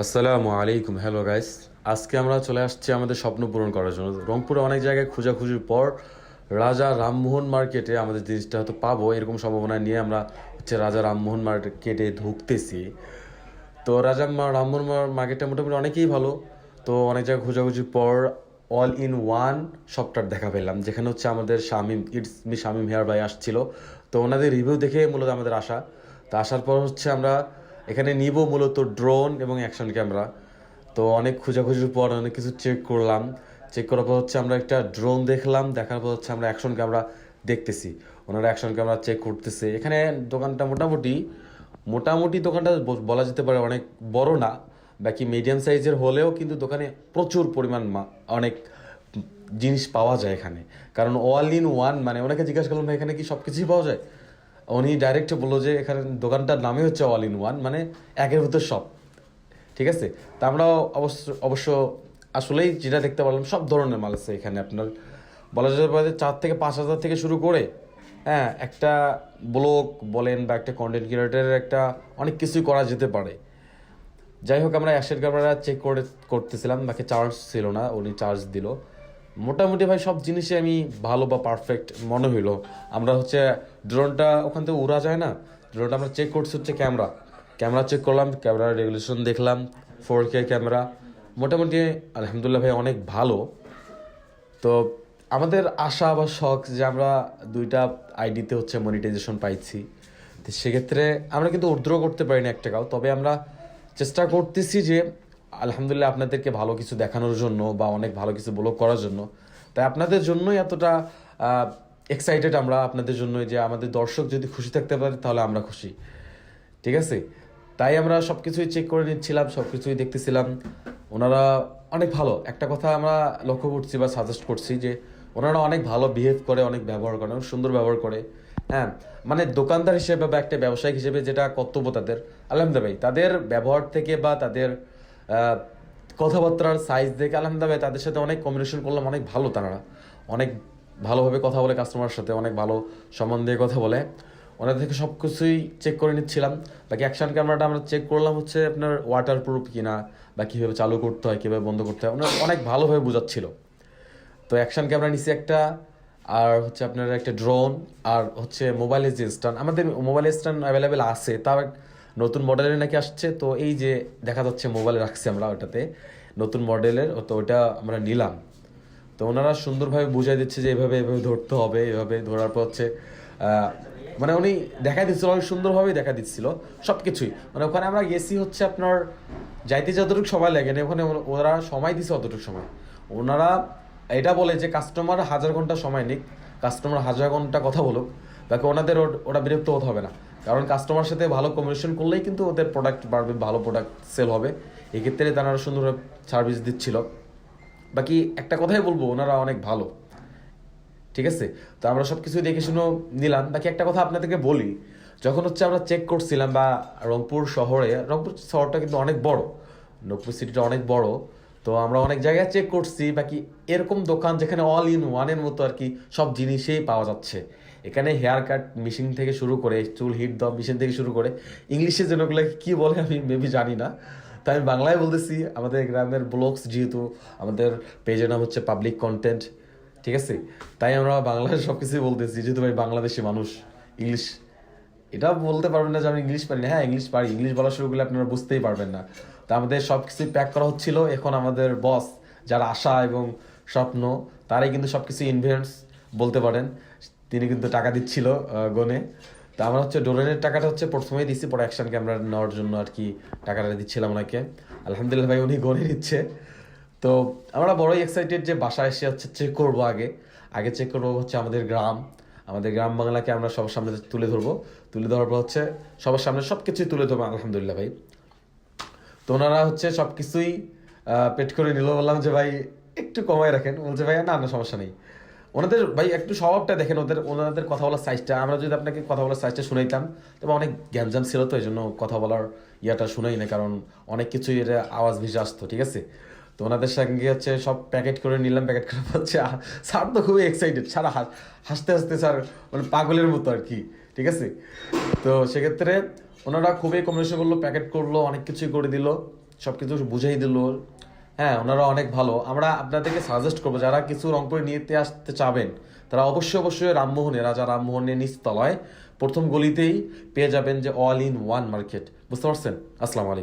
আসসালামু আলাইকুম hello guys আজকে আমরা চলে আসছি আমাদের স্বপ্ন পূরণ করার জন্য। রংপুরে অনেক জায়গায় খোঁজাখুঁজির পর রাজা রামমোহন মার্কেটে আমাদের জিনিসটা হয়তো পাবো এরকম সম্ভাবনা নিয়ে আমরা হচ্ছে রাজা রামমোহন মার্কেটে ঢুকতেছি। তো রাজা রামমোহন মার্কেটটা মোটামুটি অনেকেই ভালো। তো অনেক জায়গায় খোঁজাখুঁজির পর অল ইন ওয়ান শপটার দেখা পেলাম, যেখানে হচ্ছে আমাদের Shamim it's me Shamim here ভাই আসছিল। তো ওনাদের রিভিউ দেখে মূলত আমাদের আসা। তো আসার পর হচ্ছে আমরা এখানে নিব মূলত ড্রোন এবং অ্যাকশন ক্যামেরা। তো অনেক খোঁজাখুঁজির পর অনেক কিছু চেক করলাম। চেক করার পর হচ্ছে আমরা একটা ড্রোন দেখলাম, দেখার পর হচ্ছে আমরা অ্যাকশন ক্যামেরা দেখতেছি। ওনারা অ্যাকশন ক্যামেরা চেক করতেছে। এখানে দোকানটা মোটামুটি মোটামুটি দোকানটা বলা যেতে পারে অনেক বড় না, বাকি মিডিয়াম সাইজের হলেও কিন্তু দোকানে প্রচুর পরিমাণ অনেক জিনিস পাওয়া যায় এখানে। কারণ অল ইন ওয়ান মানে ওনাকে জিজ্ঞাসা করলাম এখানে কি সব কিছুই পাওয়া যায়? উনি ডাইরেক্ট বলল যে এখানে দোকানটার নামই হচ্ছে অল ইন ওয়ান মানে একের ভিতর সব। ঠিক আছে? তা আমরাও অবশ্য অবশ্য আসলেই যেটা দেখতে পারলাম সব ধরনের মাল আছে এখানে আপনার। বলা যেতে পারে চার থেকে পাঁচ হাজার থেকে শুরু করে হ্যাঁ একটা ব্লগ বলেন বা একটা কন্টেন্ট ক্রিয়েটারের একটা অনেক কিছুই করা যেতে পারে। যাই হোক, আমরা অ্যাসেট ক্যামেরা চেক করে, করতেছিলাম, বাকি চার্জ ছিল না, উনি চার্জ দিল। মোটামুটি ভাই সব জিনিসে আমি ভালো বা পারফেক্ট মনে হইল। আমরা হচ্ছে ড্রোনটা ওখান থেকে উড়া যায় না ড্রোনটা আমরা চেক করছি হচ্ছে ক্যামেরা ক্যামেরা চেক করলাম ক্যামেরার রেগুলেশন দেখলাম ফোর কে ক্যামেরা মোটামুটি আলহামদুলিল্লাহ ভাই অনেক ভালো। তো আমাদের আশা বা শখ যে আমরা দুইটা আইডিতে হচ্ছে মনিটাইজেশন পাইছি। তো সেক্ষেত্রে আমরা কিন্তু উদ্র করতে পারি না এক টাকাও তবে আমরা চেষ্টা করতেছি যে আলহামদুলিল্লাহ আপনাদেরকে ভালো কিছু দেখানোর জন্য বা অনেক ভালো কিছু ব্লগ করার জন্য। তাই আপনাদের জন্যই এতটা এক্সাইটেড আমরা, আপনাদের জন্য যে আমাদের দর্শক যদি খুশি থাকতে পারে তাহলে আমরা খুশি। ঠিক আছে? তাই আমরা সব কিছুই চেক করে নিচ্ছিলাম সব কিছুই দেখতেছিলাম। ওনারা অনেক ভালো। একটা কথা আমরা লক্ষ্য করছি বা সাজেস্ট করছি যে ওনারা অনেক ভালো বিহেভ করে, অনেক ব্যবহার করে, অনেক সুন্দর ব্যবহার করে। হ্যাঁ মানে দোকানদার হিসেবে বা একটা ব্যবসায়িক হিসেবে যেটা কর্তব্য তাদের, আলহামদুলিল্লাহ তাদের ব্যবহার থেকে বা তাদের কথাবার্তার সাইজ দেখে আলহামদুলিল্লাহ তাদের সাথে অনেক কমিউনিকেশন করলাম, অনেক ভালো তারা। অনেক ভালোভাবে কথা বলে কাস্টমারের সাথে, অনেক ভালো সম্মান দিয়ে কথা বলে। ওনাদের থেকে সব কিছুই চেক করে নিচ্ছিলাম। বাকি অ্যাকশন ক্যামেরাটা আমরা চেক করলাম হচ্ছে আপনার ওয়াটার প্রুফ কিনা, বা কীভাবে চালু করতে হয়, কীভাবে বন্ধ করতে হয়, ওনার অনেক ভালোভাবে বোঝাচ্ছিল। তো অ্যাকশন ক্যামেরা নিচে একটা, আর হচ্ছে আপনার একটা ড্রোন আর হচ্ছে মোবাইলের যে স্ট্যান্ড আমাদের মোবাইল স্ট্যান্ড অ্যাভেলেবেল আছে এক নতুন মডেলের নাকি আসছে, তো এই যে দেখা যাচ্ছে মোবাইলে রাখছি আমরা ওটাতে, নতুন মডেলের তো ওটা আমরা নিলাম। তো ওনারা সুন্দরভাবে বুঝাই দিচ্ছে যে এভাবে এভাবে ধরতে হবে, এভাবে ধরার পর হচ্ছে মানে উনি দেখা দিচ্ছিল, অনেক সুন্দরভাবেই দেখা দিচ্ছিল সব কিছুই মানে ওখানে আমরা গেছি হচ্ছে আপনার, যাইতে যতটুকু সময় লাগে না ওখানে ওরা- সময় দিছে অতটুকু সময়। ওনারা এটা বলে যে কাস্টমার হাজার ঘণ্টা সময় নিক কাস্টমার হাজার ঘণ্টা কথা বলুক, বাকি ওনাদের ওটা বিরক্ত হতে হবে না। কারণ কাস্টমার সাথে ভালো কমিউনিকেশন করলেই কিন্তু ওদের প্রোডাক্ট বাড়বে, ভালো প্রোডাক্ট সেল হবে। এক্ষেত্রে তারা সুন্দরভাবে সার্ভিস দিচ্ছিল। বাকি একটা কথাই বলব, ওনারা অনেক ভালো। ঠিক আছে? তো আমরা সব কিছু দেখে শুনে নিলাম। বাকি একটা কথা আপনাদেরকে বলি, যখন হচ্ছে আমরা চেক করছিলাম বা রংপুর শহরে, রংপুর শহরটা কিন্তু অনেক বড় রংপুর সিটিটা অনেক বড়। তো আমরা অনেক জায়গায় চেক করছি, বাকি এরকম দোকান যেখানে অল ইন ওয়ানের মতো আর কি সব জিনিসেই পাওয়া যাচ্ছে। এখানে হেয়ার কাট মেশিন থেকে শুরু করে, চুল হিট দেওয়া মেশিন থেকে শুরু করে ইংলিশে ওগুলো কি বলে আমি মেবি জানি না। তাই আমি বাংলায় বলতেছি, আমাদের গ্রামের ব্লগস যেহেতু, আমাদের পেজের নাম হচ্ছে পাবলিক কন্টেন্ট ঠিক আছে? তাই আমরা বাংলায় সব কিছুই বলতেছি, যেহেতু ভাই বাংলাদেশি মানুষ ইংলিশ এটা বলতে পারবেন না যে আমি ইংলিশ পারি না। হ্যাঁ ইংলিশ পারি ইংলিশ বলা শুরু করলে আপনারা বুঝতেই পারবেন না। তা আমাদের সব কিছুই প্যাক করা হচ্ছিল। এখন আমাদের বস যারা আশা এবং স্বপ্ন, তারাই কিন্তু সব কিছু ইনভেন্টস বলতে পারেন। তিনি কিন্তু টাকা দিচ্ছিল গনে। তা আমরা হচ্ছে ডোরেনের টাকাটা হচ্ছে প্রথমেই দিচ্ছি, পরে অ্যাকশন ক্যামেরা নেওয়ার জন্য আর কি টাকাটা দিচ্ছিলাম ওনাকে। আলহামদুলিল্লাহ ভাই, উনি গনে দিচ্ছে। তো আমরা বড়ই এক্সাইটেড যে বাসায় এসে হচ্ছে চেক করব আগে। আগে চেক করব হচ্ছে আমাদের গ্রাম। আমাদের গ্রাম বাংলাকে আমরা সবার সামনে তুলে ধরবো। তুলে ধরার পর হচ্ছে সবার সামনে সব কিছুই তুলে ধরবো, আলহামদুলিল্লাহ ভাই। তো ওনারা হচ্ছে সব কিছুই পেট করে নিল। বললাম যে, ভাই, একটু কমায় রাখেন। বলছে, ভাই, না না, সমস্যা নেই। ওনাদের, ভাই, একটু স্বভাবটা দেখেন, ওদের, ওনাদের কথা বলার সাইজটা আমরা যদি আপনাকে কথা বলার সাইজটা শুনাইতাম, তবে অনেক গ্যাঞ্জাম ছিল তো এই জন্য কথা বলার ইয়াটা শুনাই না কারণ অনেক কিছুই এটা আওয়াজ ভেসে আসতো, ঠিক আছে? তো ওনাদের সঙ্গে হচ্ছে সব প্যাকেট করে নিলাম প্যাকেট করে হচ্ছে স্যার তো খুবই এক্সাইটেড সারা হাস- হাসতে হাসতে স্যার মানে পাগলের মতো আর কি। ঠিক আছে? তো সেক্ষেত্রে ওনারা খুবই কমিউনিকেশন করল প্যাকেট করল, অনেক কিছুই করে দিল সব কিছু বুঝাই দিল। হ্যাঁ ওনারা অনেক ভালো। আমরা আপনাদেরকে সাজেস্ট করব, যারা কিছু রংপুরে নিতে আসতে চাবেন, তারা অবশ্যই অবশ্যই রামমোহনে, রাজা রামমোহনের নিচতলায় প্রথম গলিতেই পেয়ে যাবেন যে অল ইন ওয়ান মার্কেট বুঝতে পারছেন? আসসালামু আলাইকুম।